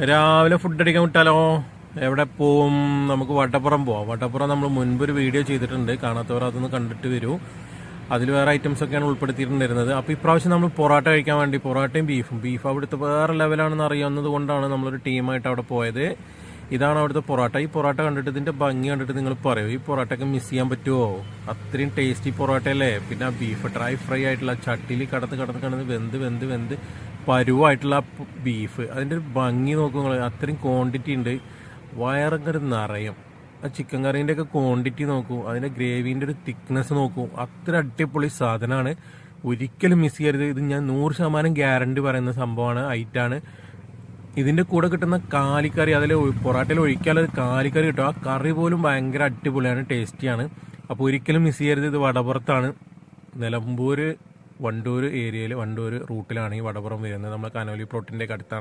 രാവിലെ ഫുഡ് അടിക്കാൻ വിട്ടാലോ? എവിടെ പോവും? നമുക്ക് വട്ടപ്പുറം പോവാം. വട്ടപ്പുറം നമ്മൾ മുൻപ് ഒരു വീഡിയോ ചെയ്തിട്ടുണ്ട്. കാണാത്തവർ അതൊന്ന് കണ്ടിട്ട് വരൂ. അതിൽ വേറെ ഐറ്റംസ് ഒക്കെയാണ് ഉൾപ്പെടുത്തിയിട്ടുണ്ടായിരുന്നത്. അപ്പോൾ ഇപ്രാവശ്യം നമ്മൾ പൊറോട്ട കഴിക്കാൻ വേണ്ടി പൊറോട്ടയും ബീഫും ബീഫ് അവിടുത്തെ വേറെ ലെവലാണെന്ന് അറിയാവുന്നത് കൊണ്ടാണ് നമ്മളൊരു ടീമായിട്ട് അവിടെ പോയത്. ഇതാണ് അവിടുത്തെ പൊറോട്ട. ഈ പൊറോട്ട കണ്ടിട്ട് ഇതിന്റെ ഭംഗി കണ്ടിട്ട് നിങ്ങൾ പറയൂ ഈ പൊറോട്ടയൊക്കെ മിസ് ചെയ്യാൻ പറ്റുമോ അത്രയും ടേസ്റ്റി പൊറോട്ടയല്ലേ? പിന്നെ ബീഫ് ഡ്രൈ ഫ്രൈ ആയിട്ടുള്ള ചട്ടിയിൽ കടന്ന് കടന്ന് കടന്ന് വെന്ത് വെന്ത് വെന്ത് പരുവായിട്ടുള്ള ബീഫ് അതിന്റെ ഒരു ഭംഗി നിങ്ങൾ അത്രയും ക്വാണ്ടിറ്റി ഉണ്ട്. വയറൊക്കെ നിറയും. ആ ചിക്കൻ കറീന്റെ ഒക്കെ ക്വാണ്ടിറ്റി നോക്കൂ. അതിന്റെ ഗ്രേവിന്റെ ഒരു തിക്നെസ് നോക്കൂ. അത്ര അടിപൊളി സാധനമാണ് ഒരിക്കലും മിസ് ചെയ്യരുത്. ഇത് ഞാൻ നൂറ് ശതമാനം ഗ്യാരണ്ടി പറയുന്ന സംഭവമാണ്. ഐറ്റാണ് ഇതിന്റെ കൂടെ കിട്ടുന്ന കാലിക്കറി അതിൽ പൊറാട്ടയിൽ ഒഴിക്കാനുള്ള കാലിക്കറി കിട്ടും. ആ കറി പോലും ഭയങ്കര അടിപൊളിയാണ് ടേസ്റ്റിയാണ്. അപ്പോൾ ഒരിക്കലും മിസ് ചെയ്യരുത്. ഇത് വടപുറത്താണ്. നിലമ്പൂർ വണ്ടൂർ ഏരിയയിൽ വണ്ടൂർ റൂട്ടിലാണ് ഈ വടപുറം വരുന്നത്. നമ്മൾ കനോലി പ്ലോട്ടിന്റെ അടുത്താണ്.